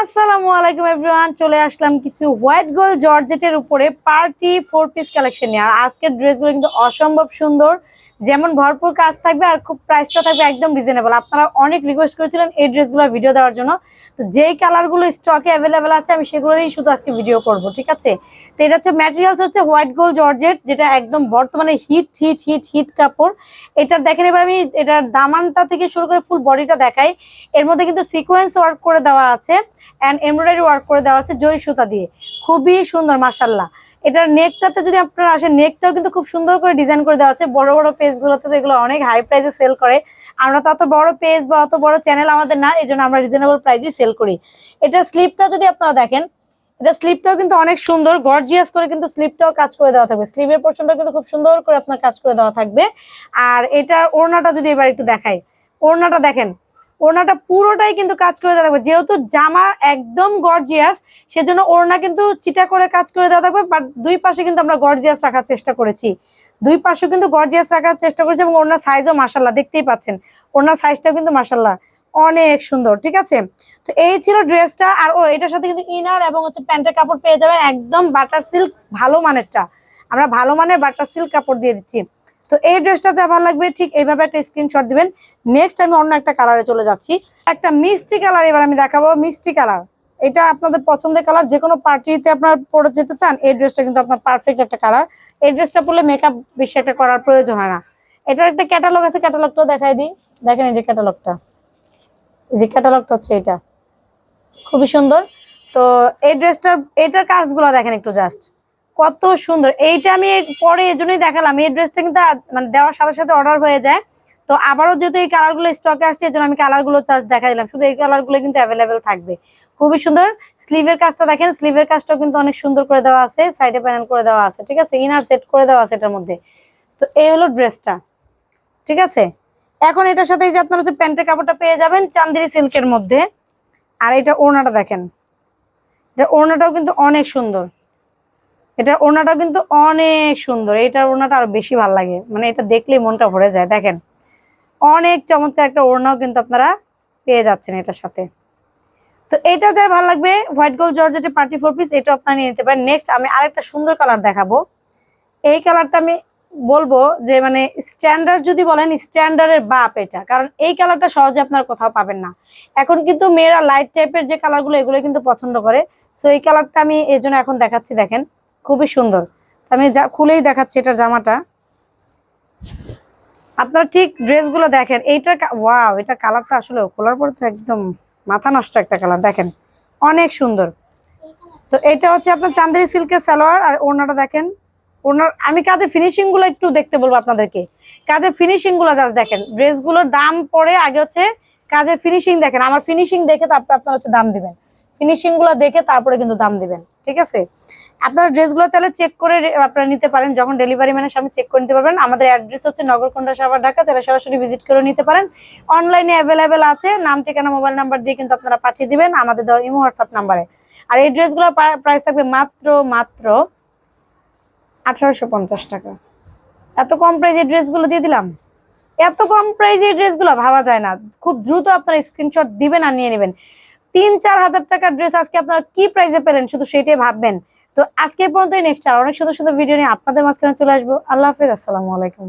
আসসালামু আলাইকুম এভরিওয়ান চলে আসলাম কিছু হোয়াইট গোল্ড জর্জেটের উপরে পার্টি ফোর পিস কালেকশন নিয়ে। আর আজকের ড্রেসগুলো কিন্তু অসম্ভব সুন্দর, যেমন ভরপুর কাজ থাকবে আর খুব প্রাইসটা থাকবে একদম রিজনেবল আপনারা অনেক রিকোয়েস্ট করেছিলেন এই ড্রেসগুলো ভিডিও দেওয়ার জন্য। তো যেই কালারগুলো স্টকে অ্যাভেলেবেল আছে, আমি সেগুলোরই শুধু আজকে ভিডিও করব, ঠিক আছে? তো এটা হচ্ছে ম্যাটেরিয়ালস হচ্ছে হোয়াইট গোল্ড জর্জেট যেটা একদম বর্তমানে হিট হিট হিট হিট কাপড়। এটার দেখেন, এবার আমি এটার দামানটা থেকে শুরু করে ফুল বডিটা দেখাই। এর মধ্যে কিন্তু সিকোয়েন্স ওয়ার্ক করে দেওয়া আছে। অ্যান্ড এমব্রয়ডারি ওয়ার্ক করে দেওয়া আছে জরি সুতা দিয়ে। খুবই সুন্দর মাসাল্লাহ এটার নেকটাতে যদি আপনারা আসেন নেকটাও কিন্তু খুব সুন্দর করে ডিজাইন করে দেওয়া আছে। বড় বড় পেজগুলোতে তো এগুলো অনেক হাই প্রাইসে সেল করে। আমরা তো অত বড় পেজ বা অত বড় চ্যানেল আমাদের না এই জন্য আমরা রিজনেবল প্রাইসে সেল করি। এটার স্লিপটা যদি আপনারা দেখেন এটা স্লিপটাও কিন্তু অনেক সুন্দর গর্জিয়াস করে কিন্তু স্লিপটাও কাজ করে দেওয়া থাকবে। স্লিপের পোর্শনটা কিন্তু খুব সুন্দর করে আপনার কাজ করে দেওয়া থাকবে। আর এটার ওড়নাটা যদি এবার একটু দেখাই, ওড়নাটা দেখেন ওড়নাটা পুরোটাই কিন্তু কাজ করে দেওয়া থাকবে। যেহেতু জামা একদম গর্জিয়াস সেজন্য ওড়না কিন্তু চিটা করে কাজ করে দেওয়া থাকবে বাট দুই পাশে কিন্তু আমরা গর্জিয়াস রাখার চেষ্টা করেছি। দুই পাশে কিন্তু গর্জিয়াস রাখার চেষ্টা করেছি এবং ওড়নার সাইজও মাসাল্লাহ দেখতেই পাচ্ছেন। ওড়নার সাইজটাও কিন্তু মাসাল্লাহ অনেক সুন্দর, ঠিক আছে? তো এই ছিল ড্রেসটা, আর ও, এটার সাথে কিন্তু ইনার এবং হচ্ছে প্যান্টের কাপড় পেয়ে যাবেন একদম বাটার সিল্ক ভালো মানেরটা। আমরা ভালো মানের বাটার সিল্ক কাপড় দিয়ে দিচ্ছি। তো এই ড্রেসটা যা ভালো লাগবে, ঠিক এইভাবে একটা স্ক্রিনশট দিবেন। নেক্সট আমি অন্য একটা কালারে চলে যাচ্ছি। একটা মিষ্টি কালার এবার আমি দেখাবো, মিষ্টি কালার এটা আপনাদের পছন্দের কালার যে কোনো পার্টিতে আপনার পরে যেতে চান, এই ড্রেসটা কিন্তু আপনার পারফেক্ট একটা কালার এই ড্রেসটা পরলে মেকআপ বেশি একটা করার প্রয়োজন হয় না। এটার একটা ক্যাটালগ আছে ক্যাটালগটাও দেখাই দিই। দেখেন এই যে ক্যাটালগটা এই যে ক্যাটালগটা হচ্ছে এটা। খুবই সুন্দর। তো এই ড্রেসটার, এটার কাজগুলো দেখেন একটু জাস্ট কত সুন্দর। এইটা আমি পরে এই জন্যই দেখালাম। এই ড্রেসটা কিন্তু মানে দেওয়ার সাথে সাথে অর্ডার হয়ে যায়। তো আবারও যেহেতু এই কালারগুলো স্টকে আসছে, এই জন্য আমি কালারগুলো দেখা দিলাম। শুধু এই কালারগুলো কিন্তু অ্যাভেলেবেল থাকবে। খুবই সুন্দর। স্লিভের কাজটা দেখেন স্লিভের কাজটাও কিন্তু অনেক সুন্দর করে দেওয়া আছে। সাইডে প্যানেল করে দেওয়া আছে, ঠিক আছে? ইনার সেট করে দেওয়া আছে এটার মধ্যে। তো এই হলো ড্রেসটা ঠিক আছে? এখন এটার সাথে এই যে আপনার হচ্ছে প্যান্টের কাপড়টা পেয়ে যাবেন চান্দেরি সিল্কের মধ্যে। আর এটা ওড়নাটা দেখেন। এটা ওড়নাটাও কিন্তু অনেক সুন্দর। এটা ওড়নাটাও কিন্তু অনেক সুন্দর। এটার ওড়নাটা আরও বেশি ভালো লাগে। মানে এটা দেখলেই মনটা ভরে যায়। দেখেন, অনেক চমৎকার একটা ওড়নাও কিন্তু আপনারা পেয়ে যাচ্ছেন এটার সাথে। তো এটা যার ভালো লাগবে, হোয়াইট গোল্ড জর্জেটের পার্টি ফোর পিস এটা আপনারা নিয়ে নিতে পারেন। নেক্সট আমি আরেকটা সুন্দর কালার দেখাবো। এই কালারটা আমি বলব যে মানে স্ট্যান্ডার্ড যদি বলেন, স্ট্যান্ডার্ডের বাপ এটা। কারণ এই কালারটা সহজে আপনার কোথাও পাবেন না। এখন কিন্তু মেয়েরা লাইট টাইপের যে কালারগুলো, এগুলো কিন্তু পছন্দ করে। সো এই কালারটা আমি এই জন্য এখন দেখাচ্ছি, দেখেন। খুবই সুন্দর। আমি যা খুলেই দেখাচ্ছি এটার জামাটা। আপনার ঠিক ড্রেসগুলো দেখেন, এইটা ওয়াও এটা কালারটা আসলে খোলার পর তো একদম মাথা নষ্ট একটা কালার, দেখেন। অনেক সুন্দর। তো এটা হচ্ছে আপনার চান্দেরি সিল্কের সালোয়ার, আর ওড়নাটা দেখেন। ওনার আমি কাজে ফিনিশিংগুলো একটু দেখতে বলব আপনাদেরকে। কাজের ফিনিশিংগুলো জাস্ট দেখেন, ড্রেসগুলোর দাম পরে আগে হচ্ছে কাজের ফিনিশিং দেখেন। আমার ফিনিশিং দেখে তারপর আপনারা হচ্ছে দাম দিবেন। ফিনিশিংগুলো দেখে তারপরে কিন্তু দাম দিবেন, ঠিক আছে? আপনারা ড্রেসগুলো চাইলে চেক করে আপনারা নিতে পারেন, যখন ডেলিভারি ম্যানের সামনে চেক করে নিতে পারবেন। আমাদের অ্যাড্রেস হচ্ছে নগরকোন্ডা সাভার ঢাকা চাইলে সরাসরি ভিজিট করে নিতে পারেন। অনলাইনে অ্যাভেলেবেল আছে, নাম, ঠিকানা মোবাইল নাম্বার দিয়ে কিন্তু আপনারা পাঠিয়ে দিবেন আমাদের ইমো হোয়াটসঅ্যাপ নাম্বারে। আর এই ড্রেসগুলোর প্রাইস থাকবে মাত্র মাত্র আঠারোশো পঞ্চাশ টাকা। এত কম প্রাইজে ড্রেসগুলো দিয়ে দিলাম? এত কম প্রাইজে ড্রেসগুলো ভাবা যায় না। খুব দ্রুত আপনারা স্ক্রিনশট দিবেন আর নিয়ে নেবেন। তিন চার হাজার টাকার ড্রেস আজকে আপনারা কি প্রাইজে পেলেন? শুধু সেটাই ভাববেন। তো আজকে পর্যন্ত নেক্সট আর অনেক সুন্দর সুন্দর ভিডিও নিয়ে আপনাদের মাঝখানে চলে আসব। আল্লাহ হাফিজ, আসসালামু আলাইকুম।